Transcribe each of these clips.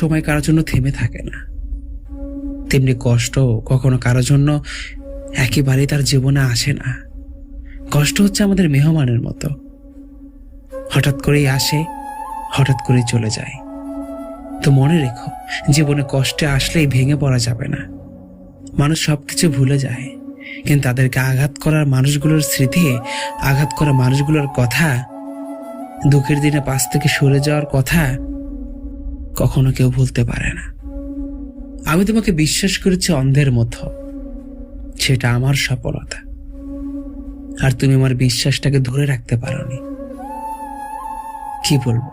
সময় কারোর জন্য থেমে থাকে না। তেমনি কষ্ট কখনো কারোর জন্য একেবারেই তার জীবনে আসে না। কষ্ট হচ্ছে আমাদের মেহমানের মতো। হঠাৎ করেই আসে, হঠাৎ করেই চলে যায়। তো মনে রেখো, জীবনে কষ্টে আসলেই ভেঙে পড়া যাবে না। মানুষ সবকিছু ভুলে যায়। কিন্তু তাদেরকে আঘাত করার মানুষগুলোর স্মৃতি, আঘাত করা মানুষগুলোর কথা, দুঃখের দিনে পাশ থেকে সরে যাওয়ার কথা কখনো কেউ ভুলতে পারে না। আমি তোমাকে বিশ্বাস করেছি অন্ধের মতো। সেটা আমার সফলতা। আর তুমি আমার বিশ্বাসটাকে ধরে রাখতে পারোনি। কি বলব?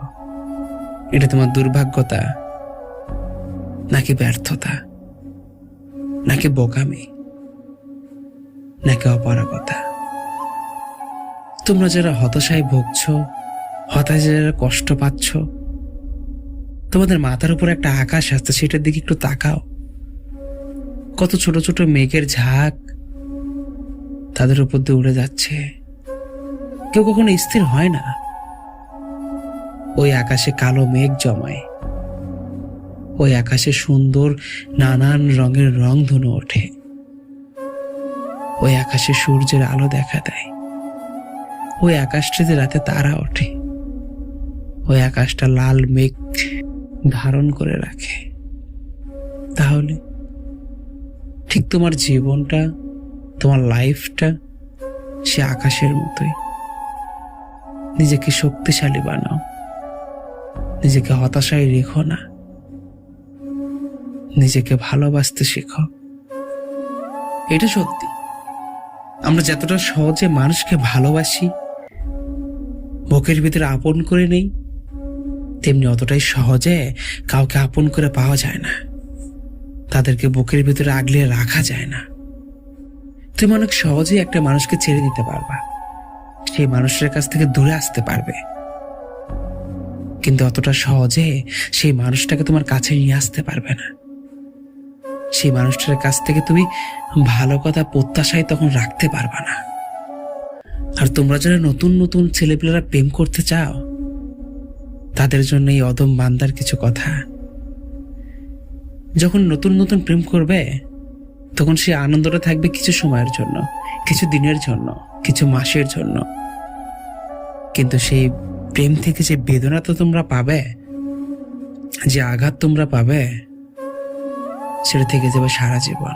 এটা তোমার দুর্ভাগ্যতা, নাকি ব্যর্থতা, নাকি বোকামি, নাকি অপারগতা? তোমরা যারা হতাশায় ভুগছ, হতাশায় যারা কষ্ট পাচ্ছ তোমাদের মাথার উপর একটা আকাশ আসছে, সেটার দিকে একটু তাকাও। কত ছোট ছোট মেঘের ঝাঁক তাদের উপর দিয়ে উড়ে যাচ্ছে। কেউ কখনো স্থির হয় না। ওই আকাশে কালো মেঘ জমায়। ওই আকাশে সুন্দর নানান রঙের রং ধনু ওঠে। ওই আকাশে সূর্যের আলো দেখা দেয়। ওই আকাশটিতে রাতে তারা ওঠে। ওই আকাশটা লাল মেঘ। ধারণ করে রাখে। তাহলে ঠিক তোমার জীবনটা, তোমার লাইফটা সে আকাশের মতোই। নিজেকে শক্তিশালী বানাও। নিজেকে হতাশায় রেখো না। নিজেকে ভালোবাসতে শেখো। এটা সত্যি। আমরা যতটা সহজে মানুষকে ভালোবাসি, বুকের ভিতরে আপন করে নেই তেমনি অতটাই সহজে কাউকে আপন করে পাওয়া যায় না। তাদেরকে বুকের ভিতরে আগলে রাখা যায় না। তুমি অনেক সহজেই একটা মানুষকে ছেড়ে দিতে পারবা। সেই মানুষের কাছ থেকে দূরে আসতে পারবে। কিন্তু অতটা সহজে সেই মানুষটাকে তোমার কাছে নিয়ে আসতে পারবে না। সেই মানুষটার কাছ থেকে তুমি ভালো কথা প্রত্যাশায় তখন রাখতে পারবে না। আর তোমরা যারা নতুন নতুন ছেলেপেলেরা প্রেম করতে চাও তাদের জন্য এই অদম বান্দার কিছু কথা। যখন নতুন নতুন প্রেম করবে, তখন সে আনন্দটা থাকবে কিছু সময়ের জন্য, কিছু দিনের জন্য, কিছু মাসের জন্য। কিন্তু সেই প্রেম থেকে যে বেদনা তো তোমরা পাবে, যে আঘাত তোমরা পাবে, সেটা থেকে যাবে সারা জীবন,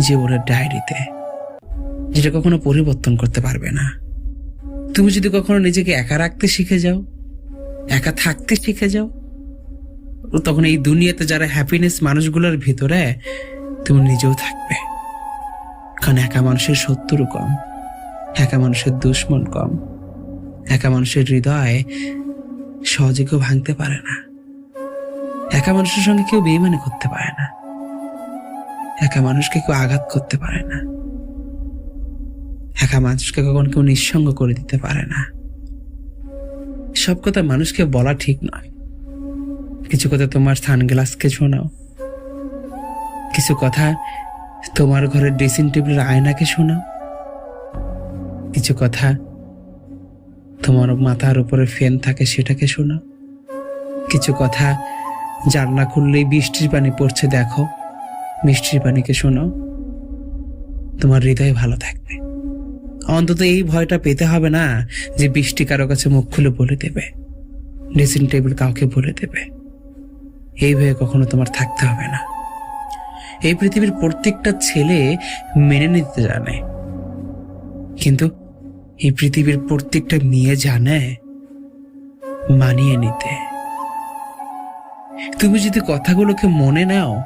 জীবনের ডায়েরিতে, যেটা কখনো পরিবর্তন করতে পারবে না। তুমি যদি কখনো নিজেকে একা রাখতে শিখে যাও একা থাকতে শিখে যাও। তখন এই দুনিয়াতে যারা হ্যাপিনেস মানুষগুলোর ভিতরে, তুমি নিজেও থাকবে। কারণ একা মানুষের শত্রু কম, একা মানুষের দুশ্মন কম, একা মানুষের হৃদয় সহজে কেউ ভাঙতে পারে না। একা মানুষের সঙ্গে কেউ বেইমানি করতে পারে না। একা মানুষকে কেউ আঘাত করতে পারে না। একা মানুষকে কখন কেউ নিঃসঙ্গ করে দিতে পারে না। সব কথা মানুষকে বলা ঠিক নয়। কিছু কথা তোমার সানগ্লাসকে শোনাও। কিছু কথা তোমার ঘরের ড্রেসিং টেবিলের আয়নাকে শোনাও। কিছু কথা তোমার মাথার উপরে ফ্যান থাকে সেটাকে শোনাও। কিছু কথা জানলা খুললেই বৃষ্টির পানি পড়ছে দেখো। বৃষ্টির পানিকে শোনো তোমার হৃদয় ভালো থাকবে। অন্তত এই ভয়টা পেতে হবে না যে বৃষ্টি কারও কাছে মুখ খুলে বলে দেবে ড্রেসিং টেবিল কাউকে বলে দেবে। এই ভয়ে কখনো তোমার থাকতে হবে না। এই পৃথিবীর প্রত্যেকটা ছেলে মেনে নিতে জানে। কিন্তু এই পৃথিবীর প্রত্যেকটা মেয়ে জানে মানিয়ে নিতে। তুমি যদি কথাগুলোকে মনে নাও,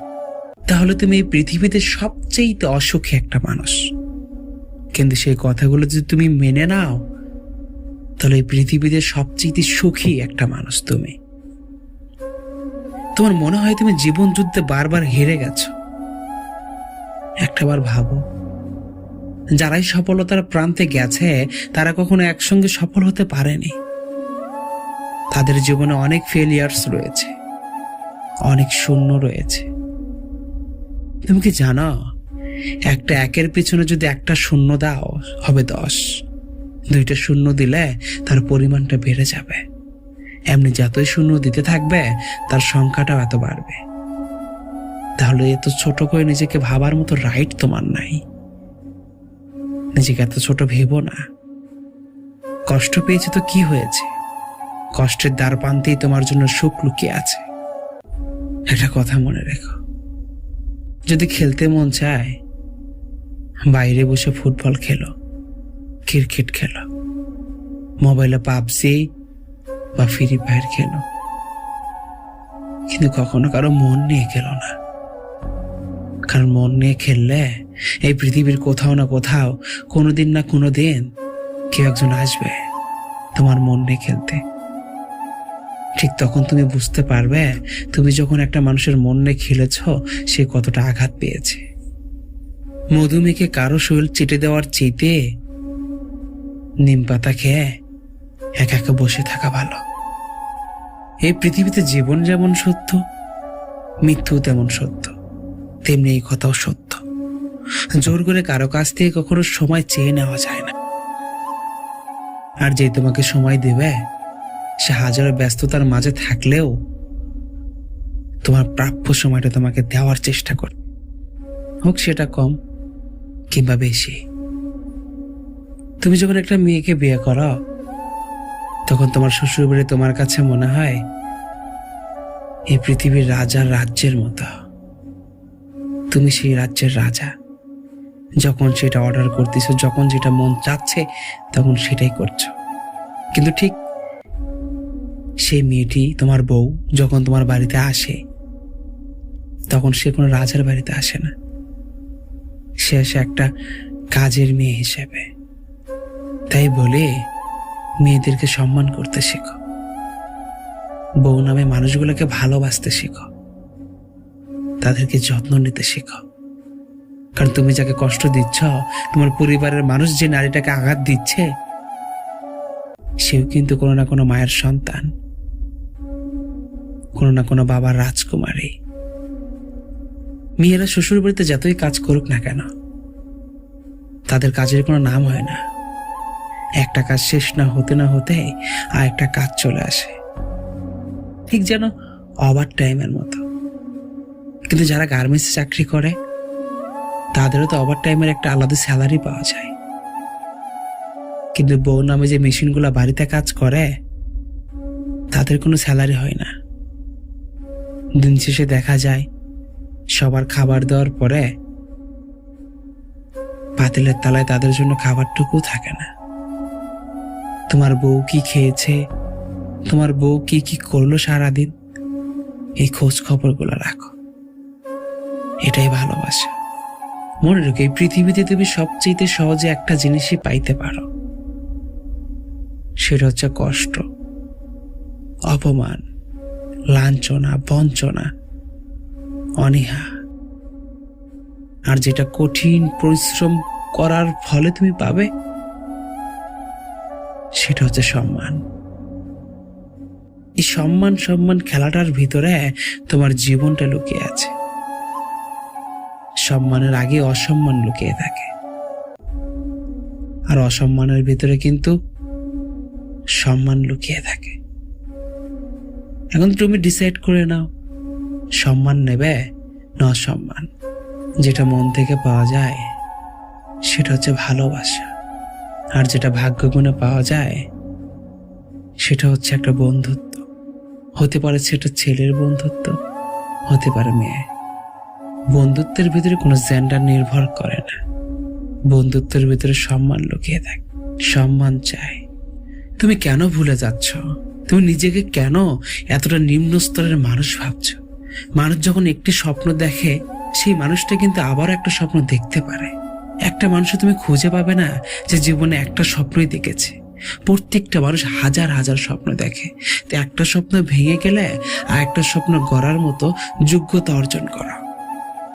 তাহলে তুমি এই পৃথিবীতে সবচেয়ে অসুখী একটা মানুষ। কিন্তু সেই কথাগুলো যদি তুমি মেনে নাও, তাহলে এই পৃথিবীতে সবচেয়ে সুখী একটা মানুষ তুমি। তোমার মনে হয় তুমি জীবন যুদ্ধে বারবার হেরে গেছো। একটাবার ভাবো, যারাই সফলতার প্রান্তে গেছে, তারা কখনো একসঙ্গে সফল হতে পারেনি। তাদের জীবনে অনেক ফেলিয়ার্স রয়েছে, অনেক শূন্য রয়েছে। তুমি কি জানো একটা একের পিছনে যদি একটা শূন্য দাও, হবে দশ। দুইটা শূন্য দিলে তার পরিমাণটা বেড়ে যাবে। এমনি যতই শূন্য দিতে থাকবে, তার সংখ্যাটাও এত বাড়বে। তাহলে এত ছোট করে নিজেকে ভাবার মতো রাইট তোমার নাই। নিজেকে এত ছোট ভেবো না। কষ্ট পেয়েছে তো কি হয়েছে? কষ্টের দ্বার প্রান্তেই তোমার জন্য সুখ লুকিয়ে আছে। একটা কথা মনে রেখো। যদি খেলতে মন চায় বাইরে বসে ফুটবল খেলো, ক্রিকেট খেলো, মোবাইলে পাবজি বা ফ্রি ফায়ার খেলো। কিন্তু কখনো কারও মন নিয়ে খেলো না। কারণ মন নিয়ে খেললে এই পৃথিবীর কোথাও না কোথাও, কোনোদিন না কোনো দিন কেউ একজন আসবে তোমার মন নিয়ে খেলতে। ঠিক তখন তুমি বুঝতে পারবে তুমি যখন একটা মানুষের মন নিয়ে খেলেছ, সে কতটা আঘাত পেয়েছে। মধুমেহকে কারও শরীর চেটে দেওয়ার চেতে নিম পাতা খেয়ে একা একা বসে থাকা ভালো। এই পৃথিবীতে জীবন যেমন সত্য মৃত্যু তেমন সত্য, তেমনি এই কথাও সত্য। জোর করে কারও কাছ থেকে কখনো সময় চেয়ে নেওয়া যায় না। আর যে তোমাকে সময় দেবে, সে হাজারো ব্যস্ততার মাঝে থাকলেও তোমার প্রাপ্য সময়টা তোমাকে দেওয়ার চেষ্টা করবে। হোক, সেটা কম কিংবা বেশি তুমি যখন একটা মেয়েকে বিয়ে করো, তখন তোমার শ্বশুর বাড়ি তোমার কাছে মনে হয় এই পৃথিবীর রাজার রাজ্যের মতো। তুমি সেই রাজ্যের রাজা। যখন সেটা অর্ডার করতেছো, যখন যেটা মন চাচ্ছে, তখন সেটাই করছ। কিন্তু ঠিক সেই মেয়েটি তোমার বউ যখন তোমার বাড়িতে আসে, তখন সে কোনো রাজার বাড়িতে আসে না। সে আসে একটা কাজের মেয়ে হিসেবে। তাই বলে মেয়েদেরকে সম্মান করতে শেখো। বউ নামে মানুষগুলোকে ভালোবাসতে শেখো। তাদেরকে যত্ন নিতে শেখো। কারণ তুমি যাকে কষ্ট দিচ্ছ, তোমার পরিবারের মানুষ যে নারীটাকে আঘাত দিচ্ছে, সেও কিন্তু কোনো না কোনো মায়ের সন্তান, কোনো না কোনো বাবার রাজকুমারী। মেয়েরা শ্বশুর বাড়িতে যতই কাজ করুক না কেন, তাদের কাজের কোনো নাম হয় না। একটা কাজ শেষ না হতে না হতে আর একটা কাজ চলে আসে। ঠিক যেন ওভার টাইমের মতো। কিন্তু যারা গার্মেন্টসে চাকরি করে, তাদেরও তো ওভার টাইমের একটা আলাদা স্যালারি পাওয়া যায়। কিন্তু বউ নামে যে মেশিনগুলো বাড়িতে কাজ করে, তাদের কোনো স্যালারি হয় না। দিন শেষে দেখা যায় সবার খাবার দেওয়ার পরে পাতিলের তলায় তাদের জন্য খাবারটুকু থাকে না। তোমার বউ কি খেয়েছে? তোমার বউ কি কি করল সারাদিন? এই খোঁজ খবরগুলো রাখো। এটাই ভালোবাসা। মনে রেখো, এই পৃথিবীতে তুমি সবচেয়ে সহজে একটা জিনিসই পাইতে পারো। সেটা হচ্ছে কষ্ট, অপমান, লাঞ্ছনা, বঞ্চনা অনীহা। আর যেটা কঠিন পরিশ্রম করার ফলে তুমি পাবে, সেটা হচ্ছে সম্মান। এই সম্মান সম্মান খেলাটার ভিতরে তোমার জীবনটা লুকিয়ে আছে। সম্মানের আগে অসম্মান লুকিয়ে থাকে। আর অসম্মানের ভিতরে কিন্তু সম্মান লুকিয়ে থাকে। এখন তুমি ডিসাইড করে নাও। সম্মান নেবে, না সম্মান যেটা মন থেকে পাওয়া যায়, সেটা হচ্ছে ভালোবাসা। আর যেটা ভাগ্যগুণে পাওয়া যায়, সেটা হচ্ছে একটা বন্ধুত্ব। হতে পারে সেটা ছেলের বন্ধুত্ব, হতে পারে মেয়ে। বন্ধুত্বের ভিতরে কোনো জেন্ডার নির্ভর করে না। বন্ধুত্বের ভিতরে সম্মান লুকিয়ে থাকে সম্মান চাই। তুমি কেন ভুলে যাচ্ছ? তুমি নিজেকে কেন এতটা নিম্ন স্তরের মানুষ ভাবছ? মানুষ যখন একটি স্বপ্ন দেখে, সেই মানুষটা কিন্তু আবার একটা স্বপ্ন দেখতে পারে। একটা মানুষ তুমি খুঁজে পাবে না যে জীবনে একটা স্বপ্নই দেখেছে। প্রত্যেকটা মানুষ হাজার হাজার স্বপ্ন দেখে। তো একটা স্বপ্ন ভেঙে গেলে আর একটা স্বপ্ন গড়ার মতো যোগ্যতা অর্জন করা।